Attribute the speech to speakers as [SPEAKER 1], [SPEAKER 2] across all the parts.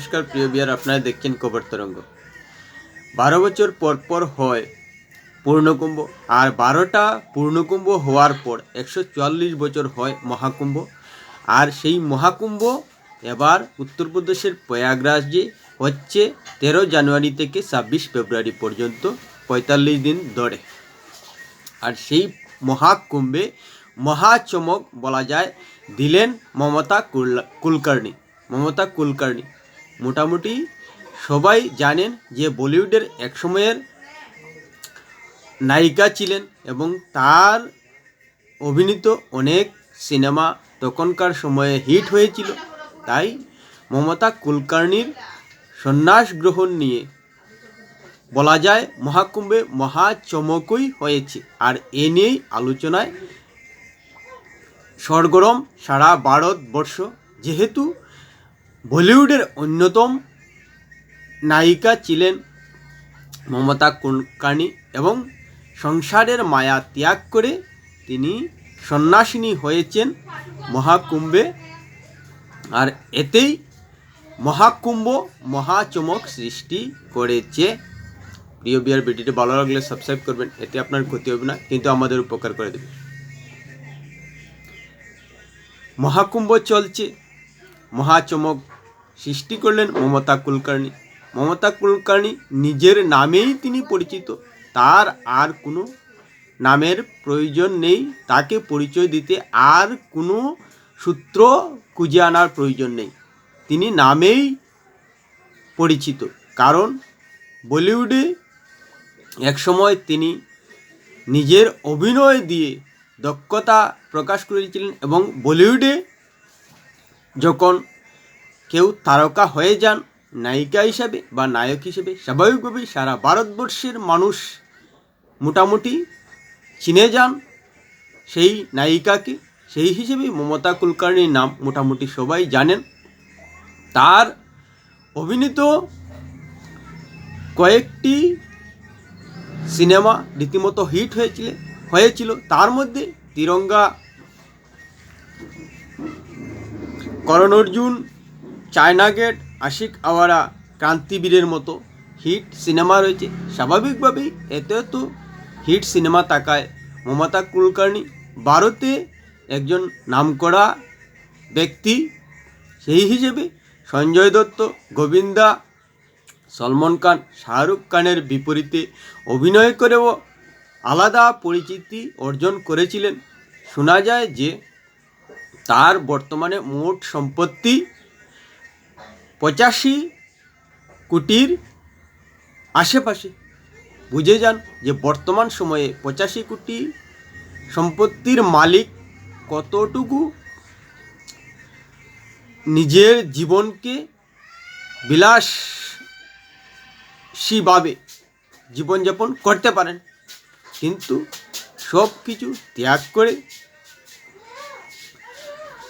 [SPEAKER 1] নমস্কার, প্রিয় বিয়ার, আপনারা দেখছেন কবর তরঙ্গ। বারো বছর পর পর হয় পূর্ণকুম্ভ, আর বারোটা পূর্ণকুম্ভ হওয়ার পর একশো চুয়াল্লিশ বছর হয় মহাকুম্ভ। আর সেই মহাকুম্ভ এবার উত্তরপ্রদেশের প্রয়াগরাজে হচ্ছে তেরো জানুয়ারি থেকে ছাব্বিশ ফেব্রুয়ারি পর্যন্ত, পঁয়তাল্লিশ দিন ধরে। আর সেই মহাকুম্ভে মহাচমক বলা যায়, দিলেন মমতা কুল- কুলকার্নি মমতা কুলকার্নি মোটামুটি সবাই জানেন যে বলিউডের এক সময়ের নায়িকা ছিলেন এবং তার অভিনীত অনেক সিনেমা তখনকার সময়ে হিট হয়েছিল। তাই মমতা কুলকার্নির সন্ন্যাস গ্রহণ নিয়ে বলা যায় মহাকুম্ভে মহা চমকই হয়েছে। আর এ নিয়েই আলোচনায় সরগরম সারা ভারতবর্ষ। যেহেতু বলিউডের অন্যতম নায়িকা ছিলেন মমতা কুলকার্নি এবং সংসারের মায়া ত্যাগ করে তিনি সন্ন্যাসিনী হয়েছেন মহাকুম্ভে। আর এতেই মহাকুম্ভ মহাচমক সৃষ্টি করেছে। প্রিয় বিয়ার ভিডিওটি ভালো লাগলে সাবস্ক্রাইব করবেন, এতে আপনার ক্ষতি হবে না, কিন্তু আমাদের উপকার করে দেবে। মহাকুম্ভ চলছে, মহাচমক সৃষ্টি করলেন মমতা কুলকার্নি। মমতা কুলকার্নি নিজের নামেই তিনি পরিচিত। তার আর কোনো নামের প্রয়োজন নেই। তাকে পরিচয় দিতে আর কোনো সূত্র খুঁজে আনার প্রয়োজন নেই। তিনি নামেই পরিচিত। কারণ বলিউডে একসময় তিনি নিজের অভিনয় দিয়ে দক্ষতা প্রকাশ করেছিলেন এবং বলিউডে যখন কেউ তারকা হয়ে যান, নায়িকা হিসাবে বা নায়ক হিসেবে। স্বাভাবিকভাবেই সারা ভারতবর্ষের মানুষ মোটামুটি চিনে যান সেই নায়িকাকে। সেই হিসেবে মমতা কুলকার্নির নাম মোটামুটি সবাই জানেন। তার অভিনীত কয়েকটি সিনেমা রীতিমতো হিট হয়েছিল হয়েছিল। তার মধ্যে তিরঙ্গা করণ অর্জুন চায়না গেট, আশিক আওয়ারা ক্রান্তিবীরের মতো। হিট সিনেমা রয়েছে। স্বাভাবিকভাবেই এত এত হিট সিনেমা তাকায় মমতা কুলকার্নি ভারতে একজন নামকরা ব্যক্তি। সেই হিসেবে সঞ্জয় দত্ত, গোবিন্দা, সলমন খান, শাহরুখ খানের বিপরীতে অভিনয় করেও আলাদা পরিচিতি অর্জন করেছিলেন। শোনা যায় যে তার বর্তমানে মোট সম্পত্তি পঁচাশি কোটির আশেপাশে। বুঝে যান যে বর্তমান সময়ে পঁচাশি কোটি সম্পত্তির মালিক কতটুকু নিজের জীবনকে বিলাসীভাবে জীবনযাপন করতে পারেন। কিন্তু সব কিছু ত্যাগ করে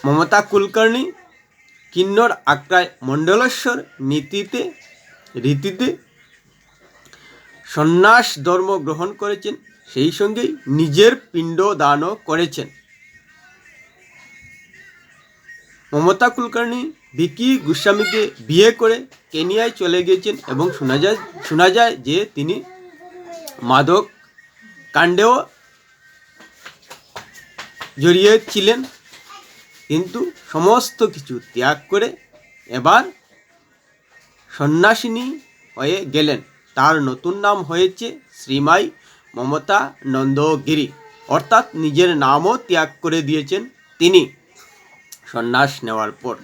[SPEAKER 1] মমতা কুলকার্নি কিন্নর আক্রায় মণ্ডলেশ্বর নীতিতে, রীতিতে সন্ন্যাস ধর্ম গ্রহণ করেছেন, সেই সঙ্গেই নিজের পিণ্ড দানও করেছেন। মমতা কুলকার্নি ভিকি গোস্বামীকে বিয়ে করে কেনিয়ায় চলে গিয়েছেন এবং শোনা যায় শোনা যায় যে তিনি মাদক কাণ্ডেও জড়িয়েছিলেন কিন্তু সমস্ত কিছু ত্যাগ করে এবার সন্ন্যাসিনী হয়ে গেলেন। তার নতুন নাম হয়েছে শ্রীমাই মমতা নন্দগিরি অর্থাৎ নিজের নামও ত্যাগ করে দিয়েছেন তিনি সন্ন্যাস নেওয়ার পর।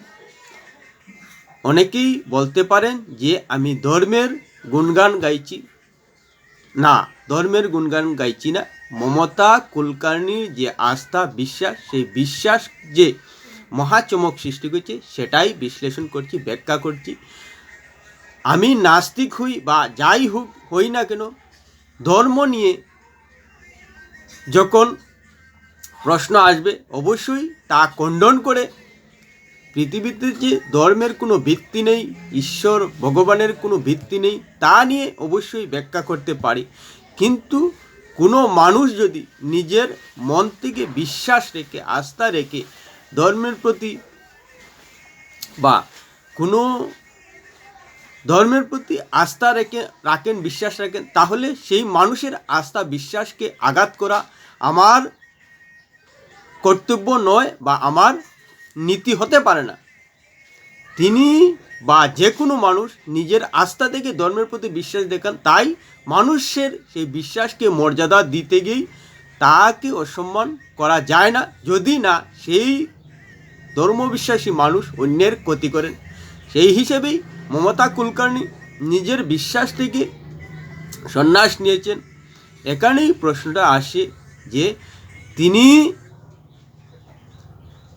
[SPEAKER 1] অনেকেই বলতে পারেন যে, আমি ধর্মের গুণগান গাইছি। না, ধর্মের গুণগান গাইছি না। মমতা কুলকার্নির যে আস্থা, বিশ্বাস, সেই বিশ্বাস যে মহাচমক সৃষ্টি করেছে, সেটাই বিশ্লেষণ করছি, ব্যাখ্যা করছি। আমি নাস্তিক হই বা যাই হোক, হই না কেন, ধর্ম নিয়ে যখন প্রশ্ন আসবে, অবশ্যই তা খণ্ডন করে পৃথিবীতে যে ধর্মের কোনো ভিত্তি নেই, ঈশ্বর, ভগবানের কোনো ভিত্তি নেই, তা নিয়ে অবশ্যই ব্যাখ্যা করতে পারি। কিন্তু কোনো মানুষ যদি নিজের মন থেকে বিশ্বাস রেখে, আস্থা রেখে ধর্মের প্রতি বা কোনো ধর্মের প্রতি আস্থা রেখে, রাখেন, বিশ্বাস রাখেন, তাহলে সেই মানুষের আস্থা, বিশ্বাসকে আঘাত করা আমার কর্তব্য নয় বা আমার নীতি হতে পারে না। তিনি বা যে কোনো মানুষ নিজের আস্থা থেকে ধর্মের প্রতি বিশ্বাস দেখান, তাই মানুষের সেই বিশ্বাসকে মর্যাদা দিতে গিয়েই তাকে অসম্মান করা যায় না। যদি না, সেই ধর্মবিশ্বাসী মানুষ অন্যের ক্ষতি করেন। সেই হিসেবেই মমতা কুলকার্নি নিজের বিশ্বাস থেকে সন্ন্যাস নিয়েছেন। এখানেই প্রশ্নটা আসে যে তিনি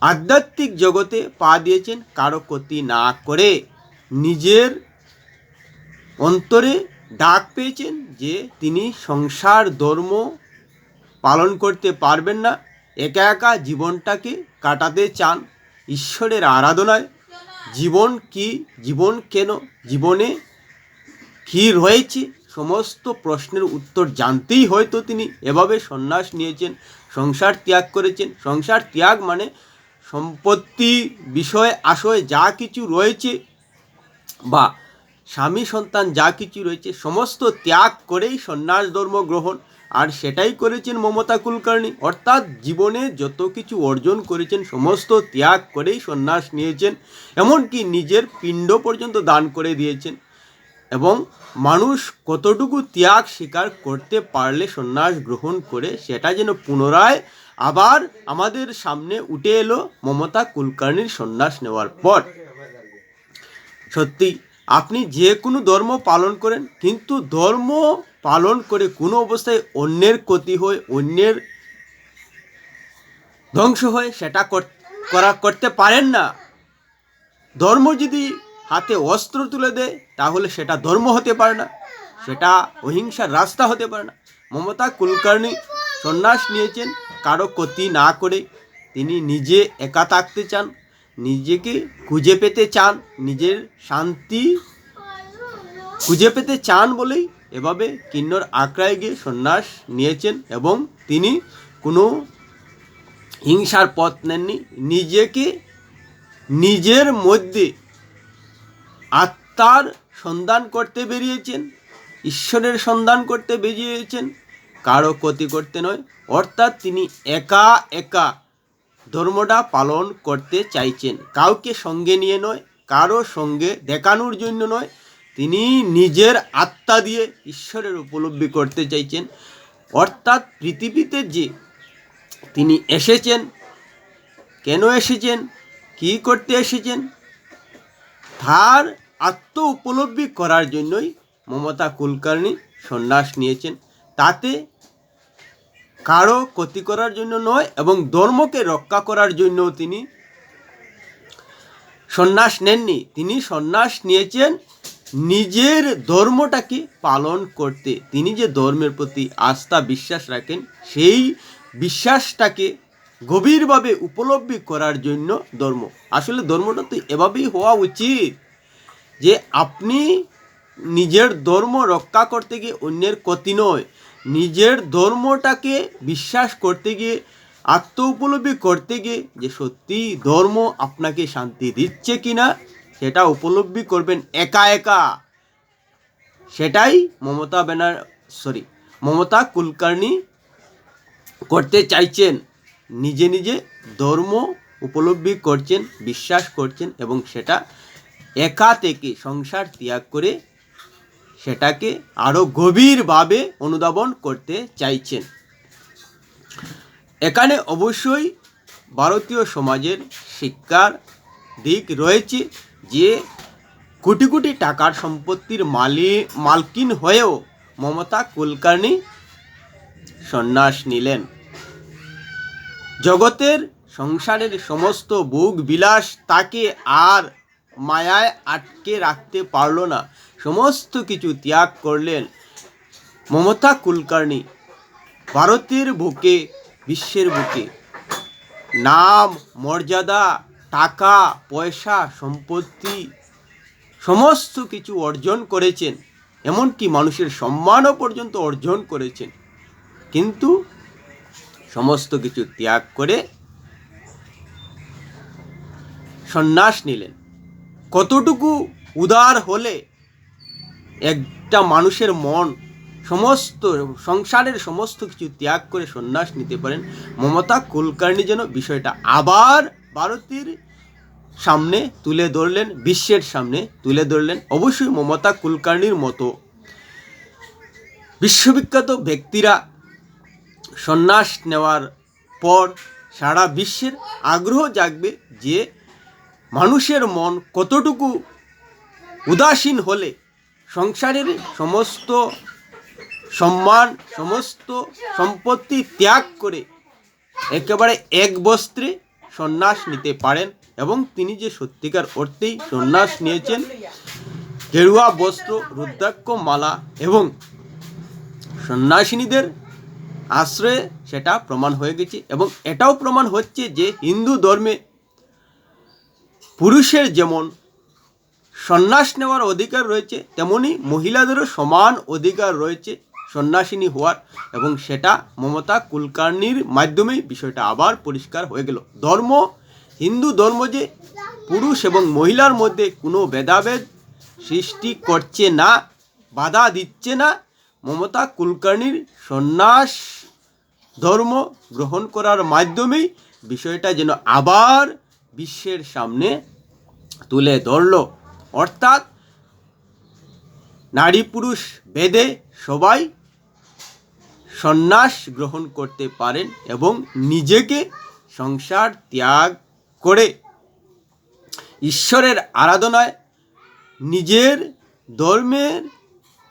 [SPEAKER 1] আধ্যাত্মিক জগতে পা দিয়েছেন, কারও ক্ষতি না করে। নিজের অন্তরে ডাক পেয়েছেন যে তিনি সংসার, ধর্ম পালন করতে পারবেন না। একা একা জীবনটাকে কাটাতে চান ঈশ্বরের আরাধনায়। জীবন কি, জীবন কেন, জীবনে কি রয়েছে, সমস্ত প্রশ্নের উত্তর জানতেই হয়তো তিনি এভাবে সন্ন্যাস নিয়েছেন, সংসার ত্যাগ করেছেন। সংসার ত্যাগ মানে সম্পত্তি বিষয়, আশয় যা কিছু রয়েছে বা স্বামী সন্তান যা কিছু রয়েছে, সমস্ত ত্যাগ করেই সন্ন্যাস ধর্ম গ্রহণ, আর সেটাই করেছেন মমতা কুলকার্নি অর্থাৎ জীবনে যত কিছু অর্জন করেছেন, সমস্ত ত্যাগ করেই সন্ন্যাস নিয়েছেন, এমনকি নিজের পিণ্ড পর্যন্ত দান করে দিয়েছেন। এবং মানুষ কতটুকু ত্যাগ স্বীকার করতে পারলে সন্ন্যাস গ্রহণ করে, সেটা যেন পুনরায় আবার আমাদের সামনে উঠে এলো মমতা কুলকার্নির সন্ন্যাস নেওয়ার পর। সত্যি, আপনি যে কোনো ধর্ম পালন করেন, কিন্তু ধর্ম পালন করে কোনো অবস্থায় অন্যের ক্ষতি হয়, অন্যের ধ্বংস হয় সেটা কর- করা, করতে পারেন না। ধর্ম যদি হাতে অস্ত্র তুলে দেয়, তাহলে সেটা ধর্ম হতে পারে না, সেটা অহিংসার রাস্তা হতে পারে না। মমতা কুলকার্নি সন্ন্যাস নিয়েছেন, কারও ক্ষতি না করে তিনি নিজে একা থাকতে চান। নিজেকে খুঁজে পেতে চান, নিজের শান্তি খুঁজে পেতে চান বলেই এভাবে কিন্নর আঁকড়ায় গিয়ে সন্ন্যাস নিয়েছেন এবং তিনি কোনো হিংসার পথ নেননি। নিজেকে নিজের মধ্যে আত্মার সন্ধান করতে বেরিয়েছেন, ঈশ্বরের সন্ধান করতে বেরিয়েছেন, কারও ক্ষতি করতে নয়। অর্থাৎ তিনি একা একা ধর্মটা পালন করতে চাইছেন। কাউকে সঙ্গে নিয়ে নয়, কারও সঙ্গে দেখানোর জন্য নয়, তিনি নিজের আত্মা দিয়ে ঈশ্বরের উপলব্ধি করতে চাইছেন। অর্থাৎ পৃথিবীতে যে তিনি এসেছেন, কেন এসেছেন, কি করতে এসেছেন, তার আত্ম উপলব্ধি করার জন্যই মমতা কুলকার্নি সন্ন্যাস নিয়েছেন। তাতে কারও ক্ষতি করার জন্য নয় এবং ধর্মকে রক্ষা করার জন্য তিনি সন্ন্যাস নেননি। তিনি সন্ন্যাস নিয়েছেন নিজের ধর্মটাকে পালন করতে। তিনি যে ধর্মের প্রতি আস্থা, বিশ্বাস রাখেন, সেই বিশ্বাসটাকে গভীরভাবে উপলব্ধি করার জন্য ধর্ম। আসলে ধর্মটা তো এভাবেই হওয়া উচিত যে আপনি নিজের ধর্ম রক্ষা করতে গিয়ে অন্যের ক্ষতি নয়। নিজের ধর্মটাকে বিশ্বাস করতে গিয়ে আত্ম উপলব্ধি করতে গিয়ে যে সত্যি ধর্ম আপনাকে শান্তি দিচ্ছে কিনা, সেটা উপলব্ধি করবেন একা একা। সেটাই মমতা ব্যানার সরি মমতা কুলকার্নি করতে চাইছেন। নিজে নিজে ধর্ম উপলব্ধি করছেন, বিশ্বাস করছেন এবং সেটা একা থেকে সংসার ত্যাগ করে সেটাকে আরও গভীরভাবে অনুধাবন করতে চাইছেন। এখানে অবশ্যই ভারতীয় সমাজের শিক্ষার দিক রয়েছে যে কোটি কোটি টাকার সম্পত্তির মালি, মালকিন হয়েও মমতা কুলকার্নি সন্ন্যাস নিলেন। জগতের সংসারের সমস্ত ভোগ বিলাস তাকে আর মায়ায় আটকে রাখতে পারল না। সমস্ত কিছু ত্যাগ করলেন মমতা কুলকার্নি ভারতের বুকে, বিশ্বের বুকে। নাম, মর্যাদা, টাকা, পয়সা, সম্পত্তি, সমস্ত কিছু অর্জন করেছেন, এমনকি মানুষের সম্মানও পর্যন্ত অর্জন করেছেন। কিন্তু সমস্ত কিছু ত্যাগ করে সন্ন্যাস নিলেন। কতটুকু উদার হলে একটা মানুষের মন, সমস্ত সংসারের সমস্ত কিছু ত্যাগ করে সন্ন্যাস নিতে পারেন। মমতা কুলকার্নি যেন বিষয়টা আবার ভারতের সামনে তুলে ধরলেন, বিশ্বের সামনে তুলে ধরলেন। অবশ্যই মমতা কুলকার্নির মতো বিশ্ববিখ্যাত ব্যক্তিরা সন্ন্যাস নেওয়ার পর সারা বিশ্বের আগ্রহ জাগবে যে মানুষের মন কতটুকু উদাসীন হলে সংসারের সমস্ত সম্মান, সমস্ত সম্পত্তি ত্যাগ করে একেবারে এক বস্ত্রে সন্ন্যাস নিতে পারেন এবং তিনি যে সত্যিকার অর্থেই সন্ন্যাস নিয়েছেন গেরুয়া বস্ত্র, রুদ্রাক্ষ মালা এবং সন্ন্যাসিনীদের আশ্রয়ে সেটা প্রমাণ হয়ে গেছে এবং এটাও প্রমাণ হচ্ছে যে হিন্দু ধর্মে পুরুষের যেমন সন্ন্যাস নেওয়ার অধিকার রয়েছে, তেমনি মহিলাদেরও সমান অধিকার রয়েছে সন্ন্যাসিনী হওয়ার এবং সেটা মমতা কুলকার্নির মাধ্যমেই বিষয়টা আবার পরিষ্কার হয়ে গেল। ধর্ম, হিন্দু ধর্ম যে পুরুষ এবং মহিলার মধ্যে কোনো ভেদাভেদ সৃষ্টি করছে না, বাধা দিচ্ছে না, মমতা কুলকার্নির সন্ন্যাস ধর্ম গ্রহণ করার মাধ্যমেই বিষয়টা যেন আবার বিশ্বের সামনে তুলে ধরল। অর্থাৎ নারী পুরুষ বেদে সবাই সন্ন্যাস গ্রহণ করতে পারেন এবং নিজেকে সংসার ত্যাগ করে ঈশ্বরের আরাধনায় নিজের ধর্মের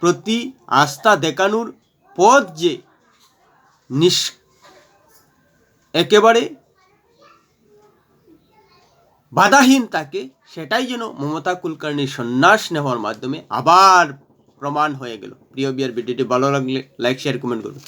[SPEAKER 1] প্রতি আস্থা দেখানোর পথ যে নিষ একেবারে বাধাহীন থাকে সেটাই যেন মমতা কুলকার্নির সন্ন্যাস নেওয়ার মাধ্যমে আবার প্রমাণ হয়ে গেল। প্রিয় বিয়ার ভিডিওটি ভালো লাগলে লাইক শেয়ার কমেন্ট করুন।